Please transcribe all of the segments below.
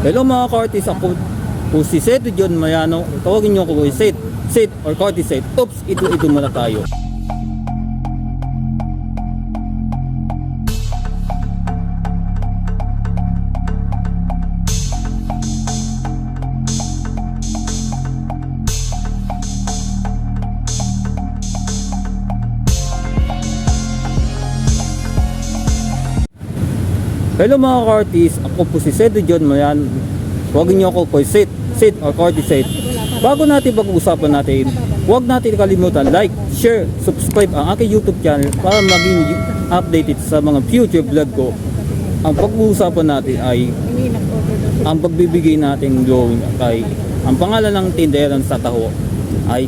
Hello mga ka-artist, ako po si Seto John Mayano. Tawagin niyo ako po Set, Set or Carty Set. Oops, ito ito muna tayo. Hello mga ka-artist, ako po si Seto John Mayan. Huwag niyo ako po Set, Set or Carty Set. Bago natin pag-uusapan natin, huwag natin kalimutan like, share, subscribe ang aking YouTube channel para maging updated sa mga future vlog ko. Ang pag-uusapan natin ay ang pagbibigay nating drawing kay ang pangalan ng tinderan sa taho ay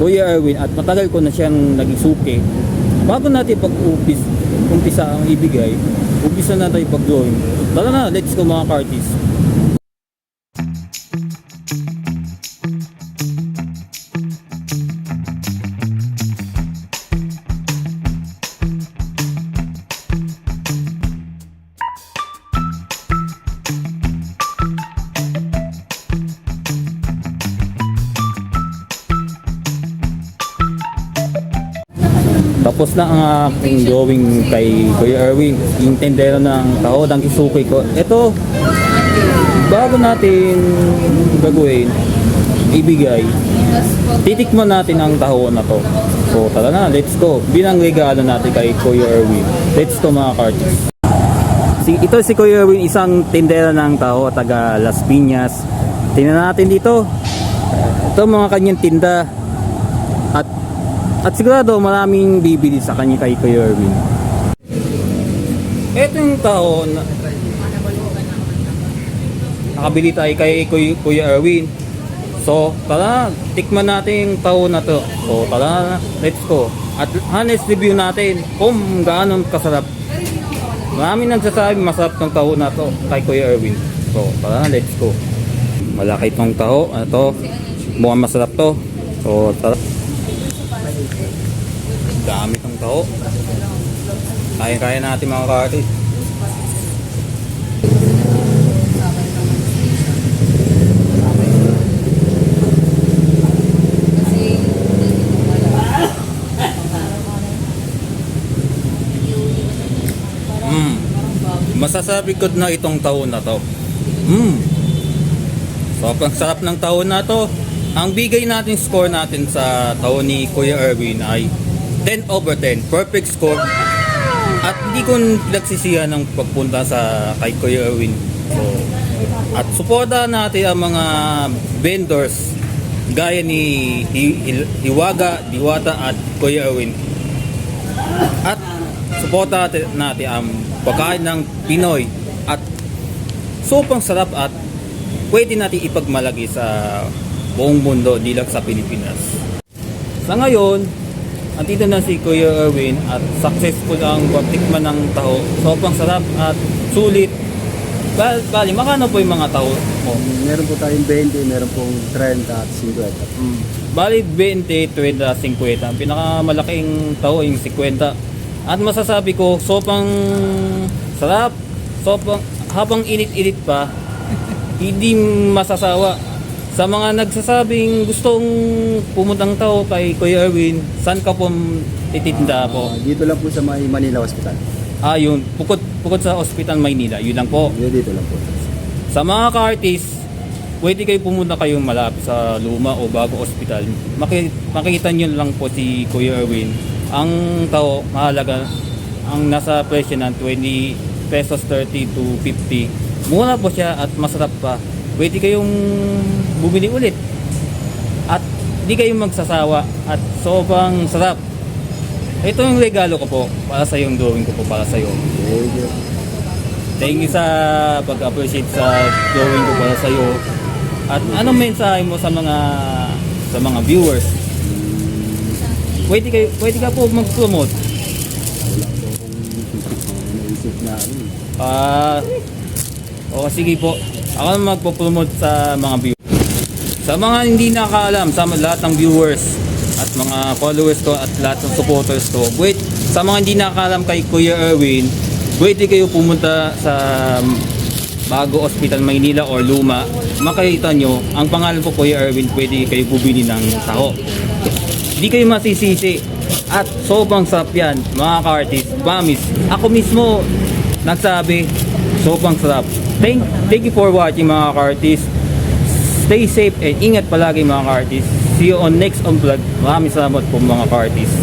Kuya Erwin at matagal ko na siyang naging suki. Bago natin pag-upis, umpisa ang ibigay, umpisa na tayo pag-drawing. Tara na, let's go mga kartis. Tapos na ang aking drawing kay Kuya Erwin, yung tendero ng taho ng kisuki ko. Ito, bago natin gagawin, ibigay, titikman natin ang taho na to. So tara na, let's go. Bilang regalo natin kay Kuya Erwin. Let's go mga kartis. Si, ito si Kuya Erwin, isang tindera ng taho, taga Las Piñas. Tingnan natin dito. Ito mga kanyang tinda. At sigurado maraming bibili sa kanya kay Kuya Erwin. Ito yung tao na nakabili tayo kay Kuya, Erwin. So, tara, tikman natin yung tao na to. So, tara, let's go. At honest review natin kung gaano kasarap. Marami nagsasabi masarap ng taho na to kay Kuya Erwin. So, tara let's go. Malaki itong taho. Ano to? Mukhang masarap to. So, tara. Dami itong taho. Kaya-kaya natin mga kati. Mm. Masasabi ko na itong taon na to. Mm. Sobrang sarap ng taon na to. Ang bigay natin score natin sa taon ni Kuya Erwin ay 10 over 10. Perfect score. At hindi ko pinagsisihan ng pagpunta sa kay Kuya Erwin. So, at suporta natin ang mga vendors gaya ni Hi- Hi- Hiwaga, Diwata at Kuya Erwin. At suporta natin, ang pagkain ng Pinoy at sobrang sarap at pwede natin ipagmalagi sa buong mundo, di lang sa Pilipinas. Sa ngayon, andito na si Kuya Erwin at successful ang pagtikman ng taho. Sobrang sarap at sulit. Bal, bali, makano po yung mga taho mo? Meron po tayong 20, meron pong 30 at 50. Mm. Bali 20, 20, 50. Ang pinakamalaking tao yung 50. At masasabi ko, sobrang sarap. Sobrang, habang init-init pa, hindi masasawa. Sa mga nagsasabing gustong pumuntang tao kay Kuya Erwin, saan ka po titinda po? Ah, dito lang po sa may Manila Hospital. Ah, yun. Bukod, bukod sa Hospital Maynila, yun lang po. Yun dito lang po. Sa mga ka-artist, pwede kayo pumunta kayong malapit sa Luma o Bago Hospital. Maki, makikita nyo lang po si Kuya Erwin. Ang tao, mahalaga, ang nasa presyo ng 20 pesos 30 to 50. Mura po siya at masarap pa. Pwede kayong bumili ulit. At di kayo magsasawa at sobrang sarap. Ito yung regalo ko po para sa yung drawing ko po para sa iyo. Thank you. Sa pag-appreciate sa drawing ko para sa iyo. At anong mensahe mo sa mga sa mga viewers? Pwede kayo pwede ka po mag-promote. Ano. eh. Ah, o sige po. Ako magpo-promote sa mga viewers. Sa mga hindi nakakaalam, sa lahat ng viewers at mga followers ko at lahat ng supporters ko, wait, sa mga hindi nakakaalam kay Kuya Erwin, pwede kayo pumunta sa Bago Hospital Maynila or Luma, makikita nyo, ang pangalan po Kuya Erwin, pwede kayo bumili ng taho. Hindi kayo masisisi. At sobrang sarap mga ka-artist. Promise. Ako mismo, nagsabi, Sopang sarap. Thank, thank you for watching mga ka-artist. Stay safe and ingat palagi mga ka-artist. See you on next on vlog. Maraming salamat po mga ka-artist.